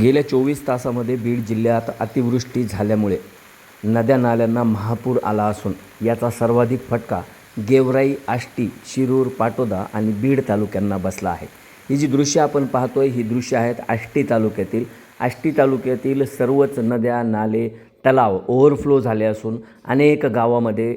गेल्या चोवीस तासामध्ये बीड जिल्ह्यात अतिवृष्टी झाल्यामुळे नद्या नाल्यांना महापूर आला असून याचा सर्वाधिक फटका गेवराई आष्टी शिरूर पाटोदा आणि बीड तालुक्यांना बसला आहे. ही जी दृश्य आपण पाहतोय ही दृश्य आहेत आष्टी तालुक्यातील. आष्टी तालुक्यातील सर्वच नद्या नाले तलाव ओव्हरफ्लो झाले असून अनेक गावामध्ये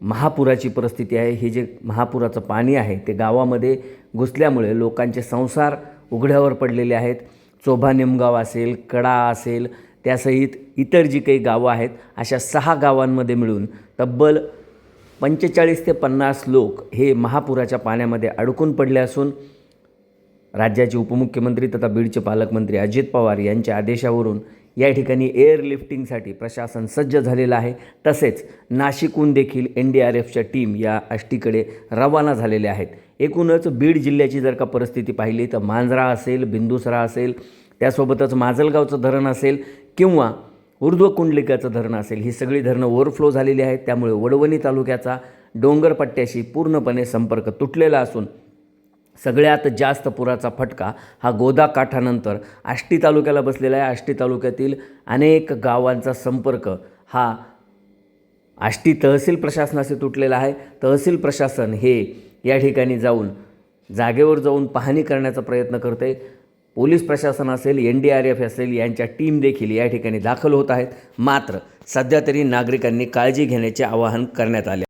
महापुराची परिस्थिती आहे. हे जे महापुराचं पाणी आहे ते गावामध्ये घुसल्यामुळे लोकांचे संसार उघड्यावर पडलेले आहेत. चोभा निमगाव असेल कडा असेल त्यासहित इतर जी काही गावं आहेत अशा सहा गावांमध्ये मिळून तब्बल पंचेचाळीस ते पन्नास लोक हे महापुराच्या पाण्यामध्ये अडकून पडले असून राज्याचे उपमुख्यमंत्री तथा बीडचे पालकमंत्री अजित पवार यांच्या आदेशावरून या ठिकाणी एअरलिफ्टिंगसाठी प्रशासन सज्ज झालेलं आहे. तसेच नाशिकहून देखील एन डी आर एफच्या टीम या आष्टीकडे रवाना झालेल्या आहेत. एकूणच बीड जिल्ह्याची जर का परिस्थिती पाहिली तर मांजरा असेल बिंदुसरा असेल त्यासोबतच माजलगावचं धरण असेल किंवा ऊर्ध्व कुंडलिकाचं धरण असेल ही सगळी धरणं ओव्हरफ्लो झालेली आहेत. त्यामुळे वडवणी तालुक्याचा डोंगरपट्ट्याशी पूर्णपणे संपर्क तुटलेला असून सगळ्यात जास्त पुराचा फटका हा गोदा काठानंतर आष्टी तालुक्याला बसलेला आहे. आष्टी तालुक्यातील अनेक गावांचा संपर्क हा आष्टी तहसील प्रशासनाशी तुटलेला आहे. तहसील प्रशासन हे या ठिकाणी जाऊन जागेवर जाऊन पाहणी करण्याचा प्रयत्न करते. पोलीस प्रशासन असेल एन डी आर एफ असेल यांच्या टीम देखील या ठिकाणी दाखल होत आहेत. मात्र सध्या तरी नागरिकांनी काळजी घेण्याचे आवाहन करण्यात आले